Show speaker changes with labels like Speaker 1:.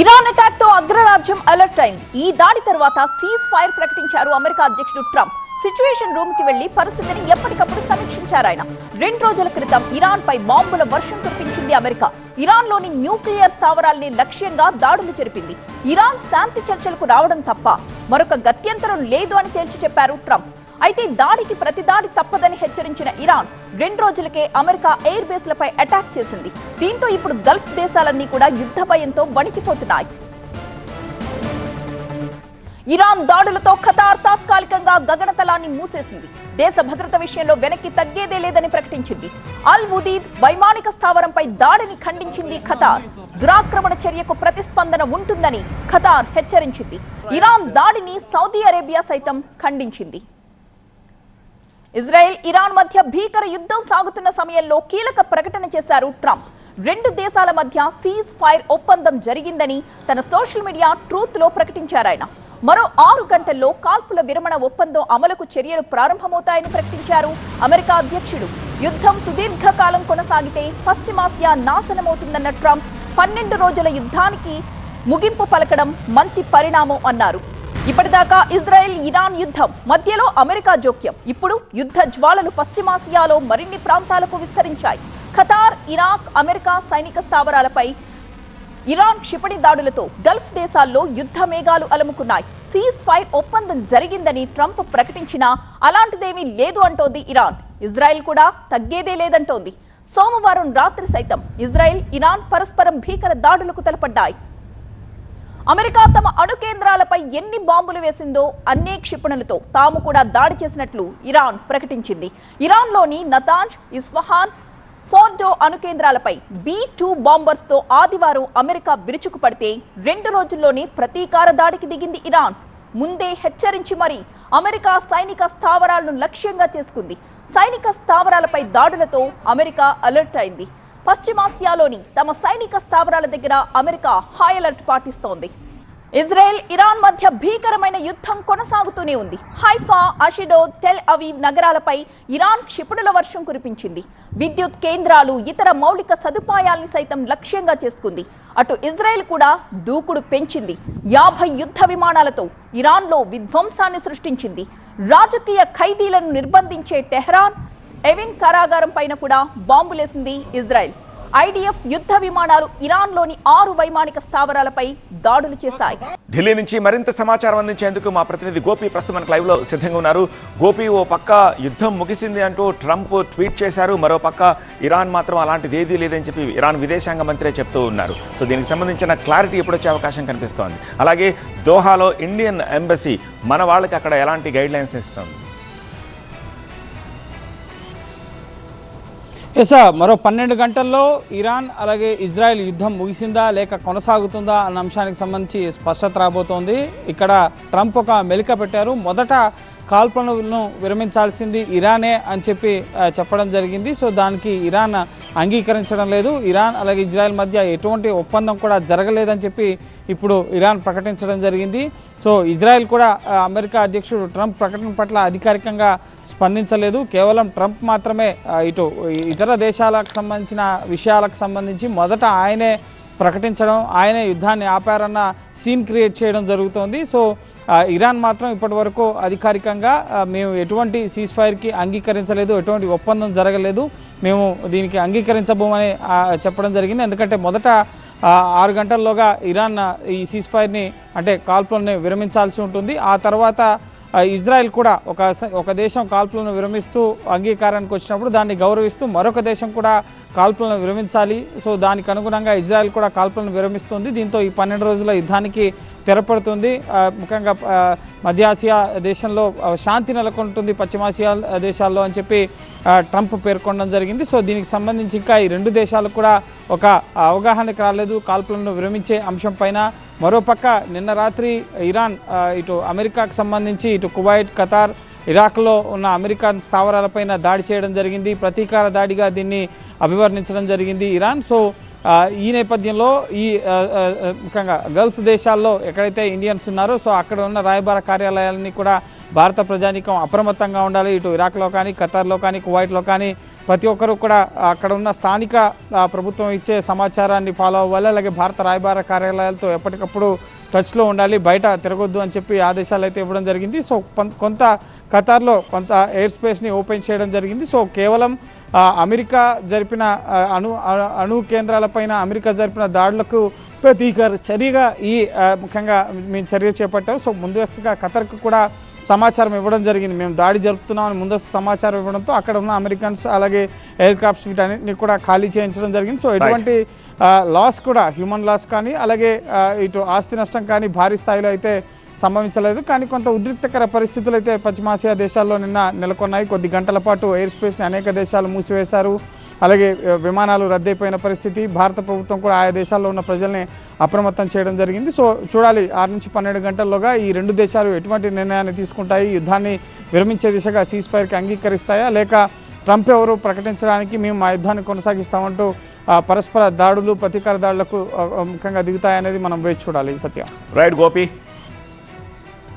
Speaker 1: Iran అటాక్తో అగ్రరాజ్యం alert అయింది. ఈ దాడి తర్వాత సీజ్ ఫైర్ ప్రకటించారు అమెరికా అధ్యక్షుడు ట్రంప్. సిచ్యువేషన్ రూమ్కి వెళ్ళి పరిస్థితిని ఎప్పటికప్పుడు సమీక్షించారు ఆయన. రెండు రోజుల క్రితం ఇరాన్ పై బాంబుల వర్షం కురిపించింది అమెరికా. ఇరాన్లోని న్యూక్లియర్ స్థావరాల్ని లక్ష్యంగా దాడులు జరిపింది. ఇరాన్ శాంతి చర్చలకు రావడం తప్ప మరొక గత్యంతరం లేదు అని తేల్చి చెప్పారు ట్రంప్. అయితే దాడికి ప్రతి దాడి తప్పదని ప్రకటించిన ఇరాన్ రెండు రోజులకే అమెరికా ఎయిర్ బేస్లపై అటాక్ చేసింది. దీంతో ఇప్పుడు గల్ఫ్ దేశాలన్నీ కూడా యుద్ధ భయంతో వణికిపోతున్నాయి. ఇరాన్ దాడులతో ఖతార్ తాత్కాలికంగా గగనతలాన్ని మూసేసింది. దేశ భద్రత విషయంలో వెనక్కి తగ్గేదే లేదని ప్రకటించింది. అల్ ఉదీద్ వైమానిక స్థావరంపై దాడిని ఖండించింది ఖతార్. దురాక్రమణ చర్యకు ప్రతిస్పందన ఉంటుందని ఖతార్ హెచ్చరించింది. ఇరాన్ దాడిని సౌదీ అరేబియా సైతం ఖండించింది. ఇజ్రాయెల్ ఇరాన్ మధ్య భీకర యుద్ధం సాగుతున్న సమయంలో కీలక ప్రకటన చేశారు ట్రంప్. రెండు దేశాల మధ్య సీజ్ ఫైర్ ఒప్పందం జరిగిందని తన సోషల్ మీడియా ట్రూత్లో ప్రకటించారు ఆయన. మరో ఆరు గంటల్లో కాల్పుల విరమణ ఒప్పందం అమలుకు చర్యలు ప్రారంభమవుతాయని ప్రకటించారు అమెరికా అధ్యక్షుడు. యుద్ధం సుదీర్ఘకాలం కొనసాగితే పశ్చిమాసియా నాశనమవుతుందన్న ట్రంప్ పన్నెండు రోజుల యుద్ధానికి ముగింపు పలకడం మంచి పరిణామం అన్నారు. ఇప్పటిదాకా ఇజ్రాయెల్ ఇరాన్ యుద్ధం మధ్యలో అమెరికా జోక్యం. ఇప్పుడు యుద్ధ జ్వాలలు పశ్చిమాసియాలో మరిన్ని ప్రాంతాలకు విస్తరించాయి. ఖతార్ ఇరాక్ అమెరికా సైనిక స్థావరాలపై ఇరాన్ క్షిపణి దాడులతో గల్ఫ్ దేశాల్లో యుద్ధ మేఘాలు అలముకున్నాయి. సీజ్ ఫైర్ ఒప్పందం జరిగిందని ట్రంప్ ప్రకటించినా అలాంటిదేమీ లేదు అంటోంది ఇరాన్. ఇజ్రాయెల్ కూడా తగ్గేదే లేదంటోంది. సోమవారం రాత్రి సైతం ఇజ్రాయెల్ ఇరాన్ పరస్పరం భీకర దాడులకు తలపడ్డాయి. అమెరికా తమ అణు కేంద్రాలపై ఎన్ని బాంబులు వేసిందో అన్నే క్షిపణులతో తాము కూడా దాడి చేసినట్లు ఇరాన్ ప్రకటించింది. ఇరాన్లోని నతాంజ్ ఇస్ఫహాన్ ఫోర్డో అణు కేంద్రాలపై బీ టూ బాంబర్స్తో ఆదివారం అమెరికా విరుచుకుపడితే రెండు రోజుల్లోనే ప్రతీకార దాడికి దిగింది ఇరాన్. ముందే హెచ్చరించి మరీ అమెరికా సైనిక స్థావరాలను లక్ష్యంగా చేసుకుంది. సైనిక స్థావరాలపై దాడులతో అమెరికా అలర్ట్ అయింది. పశ్చిమాసియాలోని తమ సైనిక స్థావరాల దగ్గర అమెరికా హై అలర్ట్ పాటిస్తోంది. ఇజ్రాయెల్ ఇరాన్ మధ్య భీకరమైన యుద్ధం కొనసాగుతూనే ఉంది. హైఫా అషిడో టెల్ అవీవ్ నగరాలపై ఇరాన్ క్షిపణుల వర్షం కురిపించింది. విద్యుత్ కేంద్రాలు ఇతర మౌలిక సదుపాయాల్ని సైతం లక్ష్యంగా చేసుకుంది. అటు ఇజ్రాయెల్ కూడా దూకుడు పెంచింది. యాభై యుద్ధ విమానాలతో ఇరాన్లో విధ్వంసాన్ని సృష్టించింది. రాజకీయ ఖైదీలను నిర్బంధించే టెహ్రాన్ ఎవిన్ కారాగారం పైన కూడా బాంబులేసింది ఇజ్రాయెల్. ఐడిఎఫ్ యుద్ధ విమానాలు ఇరాన్లోని ఆరు వైమానిక స్థావరాలపై దాడులు చేశాయి.
Speaker 2: ఢిల్లీ నుంచి మరింత సమాచారం అందించేందుకు మా ప్రతినిధి గోపి ప్రస్తుతం మనకు లైవ్లో సిద్ధంగా ఉన్నారు. గోపి ఓ పక్క యుద్ధం ముగిసింది అంటూ ట్రంప్ ట్వీట్ చేశారు. మరో పక్క ఇరాన్ మాత్రం అలాంటిది ఏదీ లేదని చెప్పి ఇరాన్ విదేశాంగ మంత్రి చెప్తూ ఉన్నారు. సో దీనికి సంబంధించిన క్లారిటీ ఎప్పుడొచ్చే అవకాశం కనిపిస్తోంది. అలాగే దోహాలో ఇండియన్ ఎంబసీ మన వాళ్ళకి అక్కడ ఎలాంటి గైడ్ లైన్స్ ఇస్తుంది?
Speaker 3: ఎస్ మరో పన్నెండు గంటల్లో ఇరాన్ అలాగే ఇజ్రాయెల్ యుద్ధం ముగిసిందా లేక కొనసాగుతుందా అన్న అంశానికి సంబంధించి స్పష్టత రాబోతోంది. ఇక్కడ ట్రంప్ ఒక మెలిక పెట్టారు. మొదట కాల్పనలను విరమించాల్సింది ఇరానే అని చెప్పి చెప్పడం జరిగింది. సో దానికి ఇరాన్ అంగీకరించడం లేదు. ఇరాన్ అలాగే ఇజ్రాయెల్ మధ్య ఎటువంటి ఒప్పందం కూడా జరగలేదని చెప్పి ఇప్పుడు ఇరాన్ ప్రకటించడం జరిగింది. సో ఇజ్రాయెల్ కూడా అమెరికా అధ్యక్షుడు ట్రంప్ ప్రకటన పట్ల అధికారికంగా స్పందించలేదు. కేవలం ట్రంప్ మాత్రమే ఇటు ఇతర దేశాలకు సంబంధించిన విషయాలకు సంబంధించి మొదట ఆయనే ప్రకటించడం ఆయనే యుద్ధాన్ని ఆపారన్న సీన్ క్రియేట్ చేయడం జరుగుతోంది. సో ఇరాన్ మాత్రం ఇప్పటి వరకు అధికారికంగా మేము ఎటువంటి సీజ్ ఫైర్కి అంగీకరించలేదు ఎటువంటి ఒప్పందం జరగలేదు. మేము దీనికి అంగీకరించబోమని చెప్పడం జరిగింది. ఎందుకంటే మొదట ఆరు గంటల్లోగా ఇరాన్ ఈ సీజ్ ఫైర్ని అంటే కాల్పులను విరమించాల్సి ఉంటుంది. ఆ తర్వాత ఇజ్రాయెల్ కూడా ఒక ఒక దేశం కాల్పులను విరమిస్తూ అంగీకారానికి వచ్చినప్పుడు దాన్ని గౌరవిస్తూ మరొక దేశం కూడా కాల్పులను విరమించాలి. సో దానికి అనుగుణంగా ఇజ్రాయెల్ కూడా కాల్పులను విరమిస్తుంది. దీంతో ఈ పన్నెండు రోజుల యుద్ధానికి తెరపడుతుంది ముఖ్యంగా మధ్య ఆసియా దేశంలో శాంతి నెలకొంటుంది పశ్చిమాసియా దేశాల్లో అని చెప్పి ట్రంప్ పేర్కొనడం జరిగింది. సో దీనికి సంబంధించి ఇంకా ఈ రెండు దేశాలు కూడా ఒక అవగాహనకి రాలేదు. కాల్పులను విరమించే అంశం పైన మరోపక్క నిన్న రాత్రి ఇరాన్ ఇటు అమెరికాకు సంబంధించి ఇటు కువైట్ ఖతార్ ఇరాక్లో ఉన్న అమెరికన్ స్థావరాలపైన దాడి చేయడం జరిగింది. ప్రతీకార దాడిగా దీన్ని అభివర్ణించడం జరిగింది ఇరాన్. సో ఈ నేపథ్యంలో ఈ ముఖ్యంగా గల్ఫ్ దేశాల్లో ఎక్కడైతే ఇండియన్స్ ఉన్నారో సో అక్కడ ఉన్న రాయబార కార్యాలయాలని కూడా భారత ప్రజానీకం అప్రమత్తంగా ఉండాలి. ఇటు ఇరాక్లో కానీ ఖతార్లో కానీ కువైట్లో కానీ ప్రతి ఒక్కరూ కూడా అక్కడ ఉన్న స్థానిక ప్రభుత్వం ఇచ్చే సమాచారాన్ని ఫాలో అవ్వాలి. అలాగే భారత రాయబార కార్యాలయాలతో ఎప్పటికప్పుడు టచ్లో ఉండాలి. బయట తిరగొద్దు అని చెప్పి ఆదేశాలు అయితే ఇవ్వడం జరిగింది. సో కొంత ఖతార్లో కొంత ఎయిర్ స్పేస్ని ఓపెన్ చేయడం జరిగింది. సో కేవలం అమెరికా జరిపిన అణు అణు- కేంద్రాలపైన అమెరికా జరిపిన దాడులకు ప్రతీక చర్యగా ఈ ముఖ్యంగా మేము చర్య చేపట్టాం. సో ముందస్తుగా ఖతర్కు కూడా సమాచారం ఇవ్వడం జరిగింది. మేము దాడి జరుపుతున్నామని ముందస్తు సమాచారం ఇవ్వడంతో అక్కడ ఉన్న అమెరికన్స్ అలాగే ఎయిర్ క్రాఫ్ట్స్ వీటన్నిటిని కూడా ఖాళీ చేయించడం జరిగింది. సో ఎటువంటి లాస్ కూడా హ్యూమన్ లాస్ కానీ అలాగే ఇటు ఆస్తి నష్టం కానీ భారీ స్థాయిలో అయితే సంభవించలేదు. కానీ కొంత ఉద్రిక్తకర పరిస్థితులు అయితే పశ్చిమాసియా దేశాల్లో నిన్న నెలకొన్నాయి. కొద్ది గంటల పాటు ఎయిర్ స్పేస్ని అనేక దేశాలు మూసివేశారు. అలాగే విమానాలు రద్దయిపోయిన పరిస్థితి. భారత ప్రభుత్వం కూడా ఆయా దేశాల్లో ఉన్న ప్రజల్ని అప్రమత్తం చేయడం జరిగింది. సో చూడాలి ఆరు నుంచి పన్నెండు గంటల్లోగా ఈ రెండు దేశాలు ఎటువంటి నిర్ణయాన్ని తీసుకుంటాయి? యుద్ధాన్ని విరమించే దిశగా సీజ్ ఫైర్కి అంగీకరిస్తాయా? లేక ట్రంప్ ఎవరు ప్రకటించడానికి మేము మా యుద్ధాన్ని కొనసాగిస్తామంటూ పరస్పర దాడులు ప్రతీకార దాడులకు ముఖ్యంగా దిగుతాయనేది మనం వేచి చూడాలి సత్య.
Speaker 2: రైట్ గోపి.